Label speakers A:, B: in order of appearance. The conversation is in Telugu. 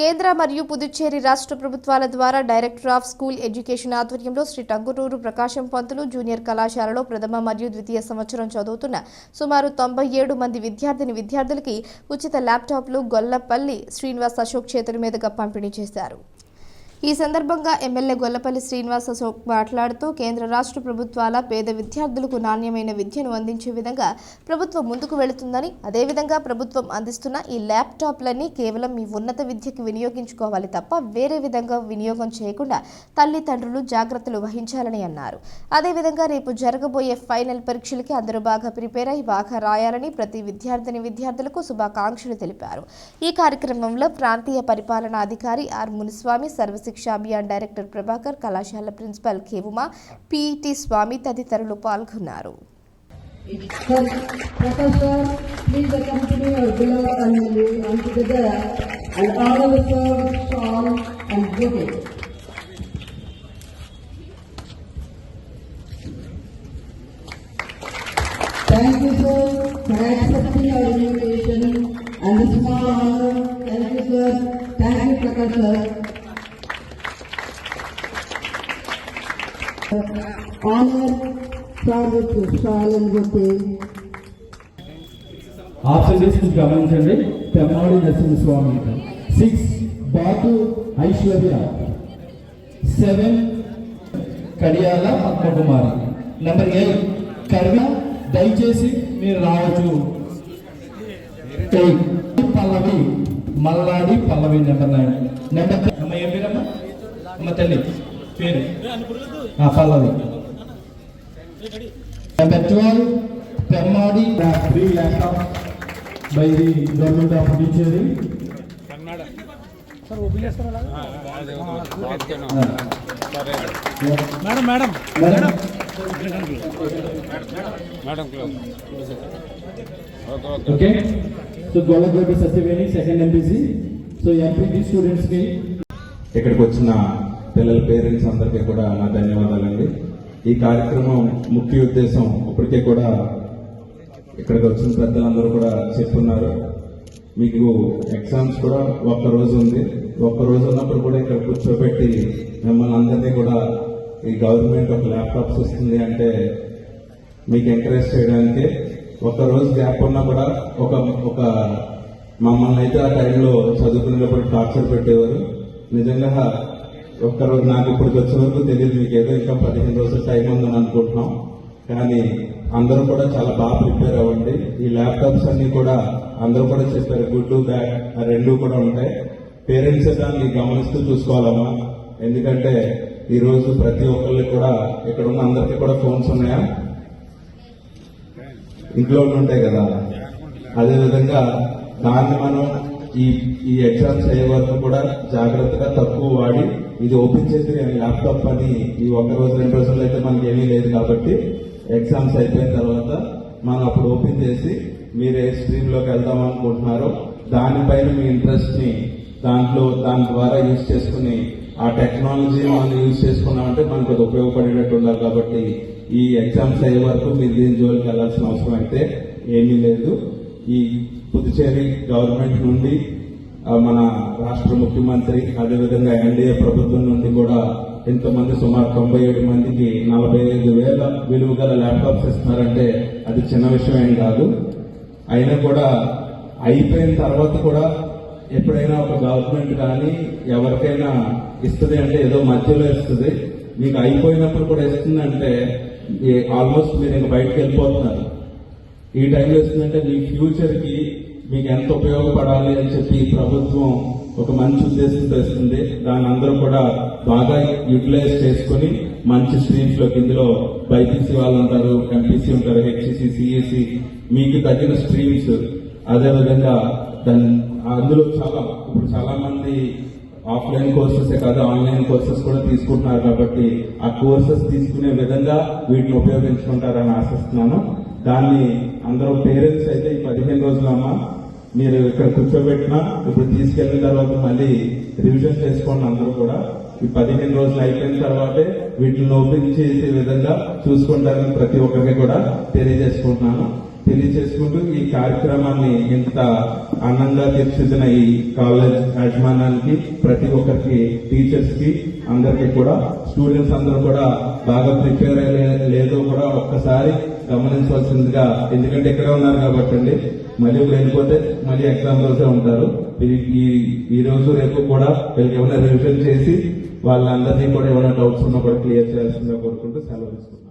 A: కేంద్ర మరియు పుదుచ్చేరి రాష్ట్ర ప్రభుత్వాల ద్వారా డైరెక్టర్ ఆఫ్ స్కూల్ ఎడ్యుకేషన్ ఆధ్వర్యంలో శ్రీ టంగుటూరు ప్రకాశం పంతులు జూనియర్ కళాశాలలో ప్రథమ మరియు ద్వితీయ సంవత్సరం చదువుతున్న సుమారు తొంభై ఏడు మంది విద్యార్థిని విద్యార్థులకి ఉచిత ల్యాప్టాప్లు గొల్లపల్లి శ్రీనివాస్ అశోక్ చేతుల మీదుగా పంపిణీ చేశారు. ఈ సందర్భంగా ఎమ్మెల్యే గొల్లపల్లి శ్రీనివాస్ అశోక్ మాట్లాడుతూ కేంద్ర రాష్ట్ర ప్రభుత్వాల పేద విద్యార్థులకు నాణ్యమైన విద్యను అందించే విధంగా ప్రభుత్వం ముందుకు వెళుతుందని అదేవిధంగా ప్రభుత్వం అందిస్తున్న ఈ ల్యాప్టాప్లన్నీ కేవలం మీ ఉన్నత విద్యకు వినియోగించుకోవాలి తప్ప వేరే విధంగా వినియోగం చేయకుండా తల్లిదండ్రులు జాగ్రత్తలు వహించాలని అన్నారు. అదేవిధంగా రేపు జరగబోయే ఫైనల్ పరీక్షలకి అందరూ బాగా ప్రిపేర్ అయి బాగా రాయాలని ప్రతి విద్యార్థిని విద్యార్థులకు శుభాకాంక్షలు తెలిపారు. ఈ కార్యక్రమంలో ప్రాంతీయ పరిపాలనా అధికారి ఆర్ మునిస్వామి సర్వశిక్ష అభియాన్ డైరెక్టర్ ప్రభాకర్ కళాశాల ప్రిన్సిపల్ కేవుమా పిఈటి స్వామి తదితరులు పాల్గొన్నారు
B: Sir, Professor, please accompany our beloved and, and together and honor the song and beauty. Thank you, sir, for accepting our invitation and the small honor. Thank you, sir. Thank you, Prakash, sir. Honor,
C: గమనించండి. Temmadi Narasimhaswamy six Bathu Aishwarya. Seven Kadiyala Padmakumari. Number eight కర్మ దయచేసి మీరు రావచ్చు. Eight Pallavi. Malladi Pallavi number nine. Number అమ్మ ఏం పేరమ్మా? అమ్మ తల్లి. పేరు? ఆ Pallavi number twelve Pemmadi free laptop
D: by the
C: government
D: of madam madam. Madam.
C: Okay so Golagoti Satyaveni second MPC so MPC స్టూడెంట్స్కి
E: ఇక్కడికి వచ్చిన పిల్లల పేరెంట్స్ అందరికీ కూడా నా ధన్యవాదాలండి. ఈ కార్యక్రమం ముఖ్య ఉద్దేశం ఇప్పటికే కూడా ఇక్కడికి వచ్చిన పెద్దలందరూ కూడా చెప్తున్నారు మీకు ఎగ్జామ్స్ కూడా ఒక్క రోజు ఉంది. ఒక్క రోజు ఉన్నప్పుడు కూడా ఇక్కడ కూర్చోబెట్టి మిమ్మల్ని అందరినీ కూడా ఈ గవర్నమెంట్ ఒక ల్యాప్టాప్స్ ఇస్తుంది అంటే మీకు ఎంకరేజ్ చేయడానికి ఒక రోజు గ్యాప్ ఉన్నా కూడా ఒక ఒక మమ్మల్ని అయితే ఆ టైంలో చదువుకునేటప్పుడు టార్చర్ పెట్టేవారు. నిజంగా ఒక్కరోజు నాకు ఇప్పటికి వచ్చే వరకు తెలియదు మీకు ఏదో ఇంకా పదిహేను రోజులు టైం ఉందని అనుకుంటున్నాం. కానీ అందరూ కూడా చాలా బాగా ప్రిపేర్ అవ్వండి. ఈ ల్యాప్టాప్స్ అన్ని కూడా అందరూ కూడా చెప్పారు. గుడ్ బ్యాడ్ ఆ రెండు కూడా ఉంటాయి. పేరెంట్స్ దాన్ని గమనిస్తూ చూసుకోవాలమ్మా. ఎందుకంటే ఈరోజు ప్రతి ఒక్కరికి కూడా ఇక్కడ ఉన్న అందరికీ కూడా ఫోన్స్ ఉన్నాయా? ఇంట్లో ఉంటాయి కదా. అదేవిధంగా దాన్ని మనం ఈ ఈ ఎగ్జామ్స్ అయ్యే వరకు కూడా జాగ్రత్తగా తక్కువ వాడి ఇది ఓపెన్ చేసి ల్యాప్టాప్ అని ఈ ఒక రోజు రెండు రోజుల్లో అయితే మనకి ఏమీ లేదు కాబట్టి ఎగ్జామ్స్ అయిపోయిన తర్వాత మనం అప్పుడు ఓపెన్ చేసి మీరు ఏ స్ట్రీమ్లోకి వెళ్దాం అనుకుంటున్నారో దానిపైన మీ ఇంట్రెస్ట్ని దాంట్లో దాని ద్వారా యూజ్ చేసుకుని ఆ టెక్నాలజీ మనం యూజ్ చేసుకున్నామంటే మనకు అది ఉపయోగపడేటట్టు ఉండాలి కాబట్టి ఈ ఎగ్జామ్స్ అయ్యే వరకు మీరు దీని జోలికి వెళ్ళాల్సిన అవసరం అయితే ఏమీ లేదు. ఈ పుదుచేరి గవర్నమెంట్ నుండి మన రాష్ట్ర ముఖ్యమంత్రి అదేవిధంగా ఎన్డీఏ ప్రభుత్వం నుండి కూడా ఇంతమంది సుమారు తొంభై ఏడు మందికి నలభై ఐదు వేల విలువ గల ల్యాప్టాప్స్ ఇస్తున్నారంటే అది చిన్న విషయం ఏం కాదు. అయినా కూడా అయిపోయిన తర్వాత కూడా ఎప్పుడైనా ఒక గవర్నమెంట్ కానీ ఎవరికైనా ఇస్తుంది అంటే ఏదో మధ్యలో ఇస్తుంది. మీకు అయిపోయినప్పుడు కూడా ఇస్తుందంటే ఆల్మోస్ట్ మీరు ఇంకా బయటకు వెళ్ళిపోతున్నారు. ఈ టైంలో ఇస్తుందంటే మీ ఫ్యూచర్కి మీకు ఎంత ఉపయోగపడాలి అని చెప్పి ప్రభుత్వం ఒక మంచి ఉద్దేశం తెస్తుంది. దాన్ని అందరూ కూడా బాగా యూటిలైజ్ చేసుకుని మంచి స్ట్రీమ్స్లోకి ఇందులో బైపీసీ వాళ్ళు ఉంటారు ఎంపీసీ ఉంటారు హెచ్సిసి సిఎస్సి మీకు తగిన స్ట్రీమ్స్ అదే విధంగా దాని అందులో చాలా ఇప్పుడు చాలా మంది ఆఫ్లైన్ కోర్సెస్ కాదు ఆన్లైన్ కోర్సెస్ కూడా తీసుకుంటున్నారు కాబట్టి ఆ కోర్సెస్ తీసుకునే విధంగా వీటిని ఉపయోగించుకుంటారని ఆశిస్తున్నాను. దాన్ని అందరూ పేరెంట్స్ అయితే ఈ పదిహేను రోజులమ్మా మీరు ఇక్కడ కూర్చోబెట్టినా ఇప్పుడు తీసుకెళ్ళిన తర్వాత మళ్ళీ రివిజన్ చేసుకోండి అందరూ కూడా. ఈ పదిహేను రోజులు అయిపోయిన తర్వాతే వీటిని ఓపెన్ చేసే విధంగా చూసుకుంటారని ప్రతి ఒక్కరికి కూడా తెలియజేసుకుంటున్నాను. తెలియజేసుకుంటూ ఈ కార్యక్రమాన్ని ఇంత ఆనందంగా తీర్చిదిన ఈ కాలేజ్ యాజమాన్యానికి ప్రతి ఒక్కరికి టీచర్స్కి అందరికీ కూడా స్టూడెంట్స్ అందరూ కూడా బాగా ప్రిపేర్ అయ్యే లేదో కూడా ఒక్కసారి గమనించవలసిందిగా ఎందుకంటే ఇక్కడే ఉన్నారు కాబట్టి అండి. మళ్ళీ వెళ్ళిపోతే మళ్ళీ ఎగ్జామ్ రోజే ఉంటారు. ఈ- ఈ రోజు రేపు కూడా వీళ్ళకి ఏమైనా రివిజన్ చేసి వాళ్ళందరినీ కూడా ఏమైనా డౌట్స్ ఉన్నా కూడా క్లియర్ చేయాల్సిందిగా కోరుకుంటూ సెలవు తీసుకుంటాం